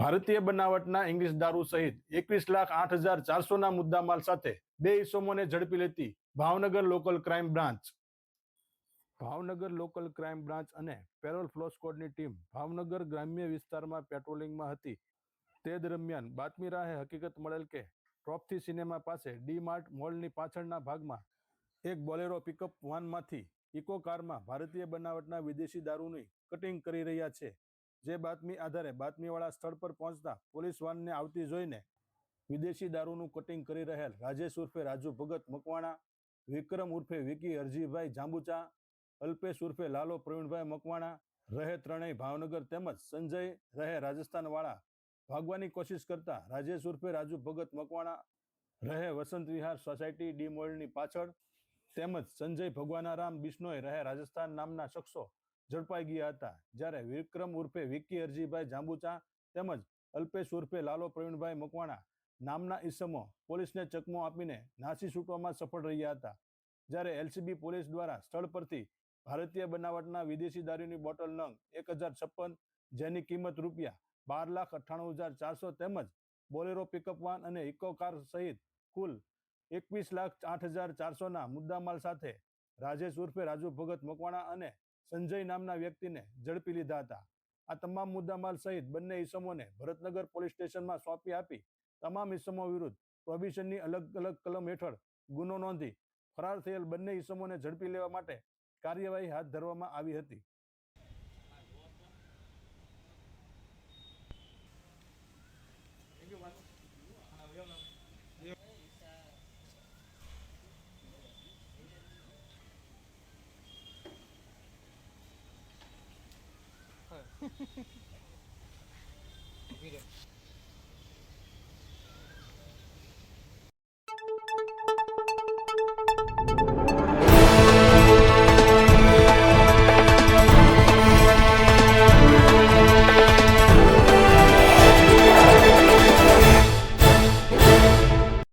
ભારતીય બનાવટના ઇંગ્લિશ દારૂ સહિત એકવીસ લાખ આઠ હજાર ચારસોના મુદ્દામાલ સાથે બે ઇસમોને ઝડપી લેતી Bhavnagar local crime branch. Bhavnagar local crime branch અને પેરોલ ફ્લો સ્કોડની ટીમ ભાવનગર ગ્રામ્ય વિસ્તારમાં પેટ્રોલિંગમાં હતી. તે દરમિયાન બાતમી રાહે હકીકત મળેલ કે ટ્રોપથી સિનેમા પાસે ડી માર્ટ મોલની પાછળના ભાગમાં એક બોલેરો પિકઅપ વાનમાંથી ઇકો કારમાં ભારતીય બનાવટના વિદેશી દારૂની કટિંગ કરી રહ્યા છે. જે બાતમી આધારે બાતમીવાળા સ્થળ પર પહોંચતા પોલીસ વાનને આવતી જોઈને વિદેશી દારૂનું કટિંગ કરી રહેલ રાજેશ ઉર્ફે રાજુ ભગત મકવાણા, વિક્રમ ઉર્ફે વિકી હરજીભાઈ જાંબુચા, અલ્પેશ ઉર્ફે લાલો પ્રવીણભાઈ મકવાણા, રહે ત્રણેય ભાવનગર તેમજ સંજય રહે રાજસ્થાનવાળા. ભાગવાની કોશિશ કરતા રાજેશ ઉર્ફે રાજુ ભગત મકવાણા, રહે વસંત વિહાર સોસાયટી ડી મોલની પાછળ તેમજ સંજય ભગવાનારામ બિશ્નોય રહે રાજસ્થાન નામના શખ્સો ઝડપાઈ ગયા હતા. જ્યારે વિક્રમ ઉર્ફે વિક્કી અરજીભાઈ જાંબુચા તેમજ અલ્પેશ ઉર્ફે લાલો પ્રવીણભાઈ મકવાણા નામના ઈસમો પોલીસને ચકમો આપીને નાસી છૂટવામાં સફળ રહ્યા હતા. જ્યારે એલસીબી પોલીસ દ્વારા સ્થળ પરથી ભારતીય બનાવટના વિદેશી દારૂની બોટલ નંગ એક હજાર છપ્પન, જેની કિંમત રૂપિયા બાર લાખ અઠ્ઠાણું હજાર ચારસો તેમજ બોલેરો પિકઅપ વાન અને ઇકો કાર સહિત કુલ એકવીસ લાખ આઠ હજાર ચારસોના મુદ્દામાલ સાથે રાજેશ ઉર્ફે રાજુ ભગત મકવાણા અને સંજય નામના વ્યક્તિને ઝડપી લીધા હતા. આ તમામ મુદ્દામાલ સહિત બંને ઈસમોને ભરતનગર પોલીસ સ્ટેશનમાં સોંપી આપી તમામ ઈસમો વિરુદ્ધ પ્રોહિબિશનની અલગ અલગ કલમ હેઠળ ગુનો નોંધી ફરાર થયેલ બંને ઈસમોને ઝડપી લેવા માટે કાર્યવાહી હાથ ધરવામાં આવી હતી. Read it.